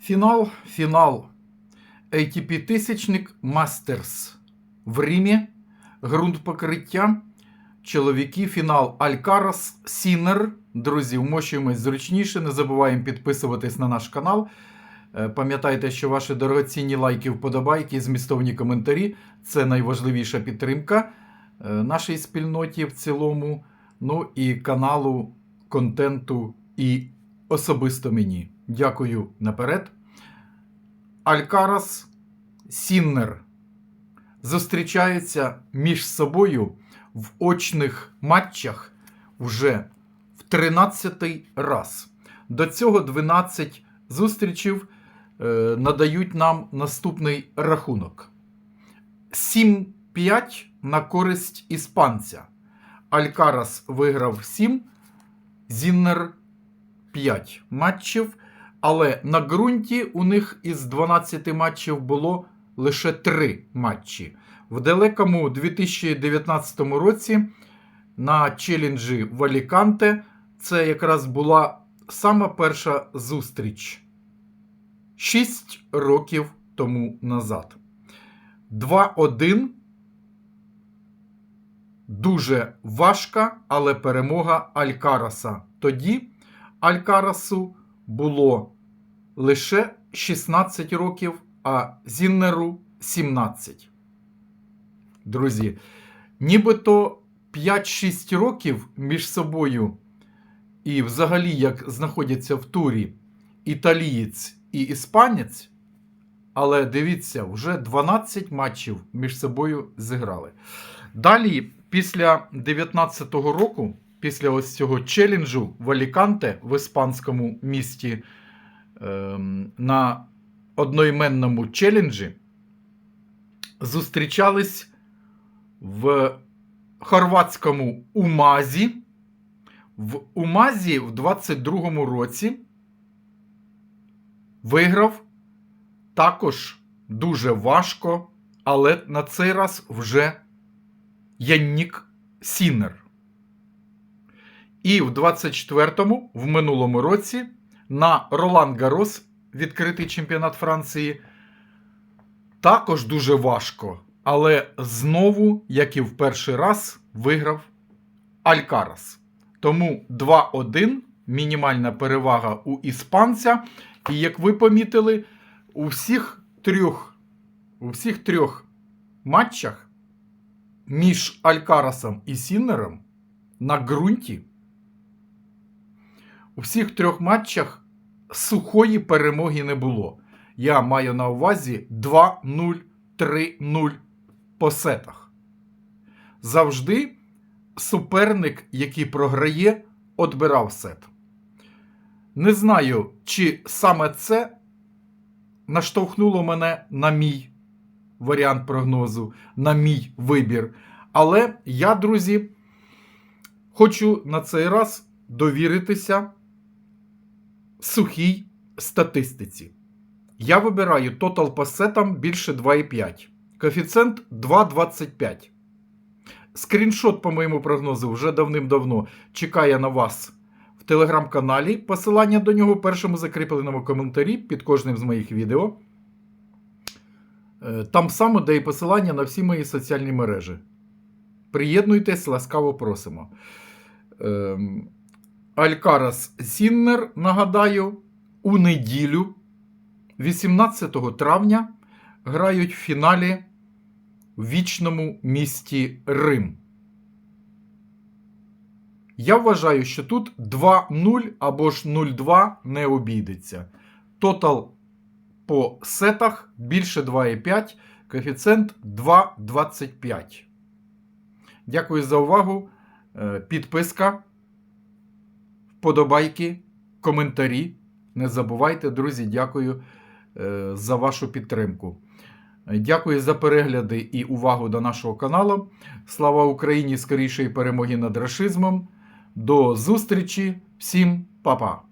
Фінал, фінал. ATP тисячник Мастерс в Римі. Ґрунт покриття. Чоловіки, фінал Алькарас Сінер. Друзі, вмощуємось зручніше. Не забуваємо підписуватись на наш канал. Е, Пам'ятайте, що ваші дорогоцінні лайки, вподобайки, змістовні коментарі це найважливіша підтримка е, нашій спільноті в цілому. Ну і каналу, контенту і особисто мені. Дякую наперед. Алькарас Сіннер зустрічаються між собою в очних матчах вже в 13-й раз. До цього 12 зустрічів е, надають нам наступний рахунок: 7-5 на користь іспанця. Алькарас виграв 7, Зіннер 5 матчів. Але на ґрунті у них із 12 матчів було лише 3 матчі. В далекому 2019 році на челенджі в Аліканте це якраз була сама перша зустріч 6 років тому назад. 2-1. Дуже важка, але перемога Алькараса. Тоді Алькарасу було лише 16 років, а Зіннеру 17. Друзі, нібито 5-6 років між собою, і взагалі, як знаходяться в турі італієць і іспанець, але дивіться, вже 12 матчів між собою зіграли. Далі, після 19-го року, після ось цього челенджу в Аліканте в іспанському місті ем, на одноіменному челенджі, зустрічались в хорватському Умазі. В Умазі в 22-му році виграв також дуже важко, але на цей раз вже Яннік Сінер. І в 24-му, в минулому році, на Ролан Гарос, відкритий чемпіонат Франції, також дуже важко. Але знову, як і в перший раз, виграв Алькарас. Тому 2-1 мінімальна перевага у іспанця. І як ви помітили, у всіх трьох, у всіх трьох матчах між Алькарасом і Сіннером на ґрунті у всіх трьох матчах сухої перемоги не було. Я маю на увазі 2-0, 3-0 по сетах. Завжди суперник, який програє, отбирав сет. Не знаю, чи саме це наштовхнуло мене на мій варіант прогнозу, на мій вибір. Але я, друзі, хочу на цей раз довіритися сухій статистиці. Я вибираю тотал по більше 2,5. Коефіцієнт 2,25. Скріншот по моєму прогнозу вже давним-давно чекає на вас в телеграм-каналі. Посилання до нього в першому закріпленому коментарі під кожним з моїх відео. Е, Там само де і посилання на всі мої соціальні мережі. Приєднуйтесь, ласкаво просимо. Ем, Алькарас Сіннер, нагадаю, у неділю, 18 травня, грають в фіналі в вічному місті Рим. Я вважаю, що тут 2-0 або ж 0-2 не обійдеться. Тотал по сетах більше 2,5, коефіцієнт 2,25. Дякую за увагу. Е, Підписка, вподобайки, коментарі. Не забувайте, друзі, дякую е, за вашу підтримку. Дякую за перегляди і увагу до нашого каналу. Слава Україні! Скорішої перемоги над рашизмом. До зустрічі! Всім па-па!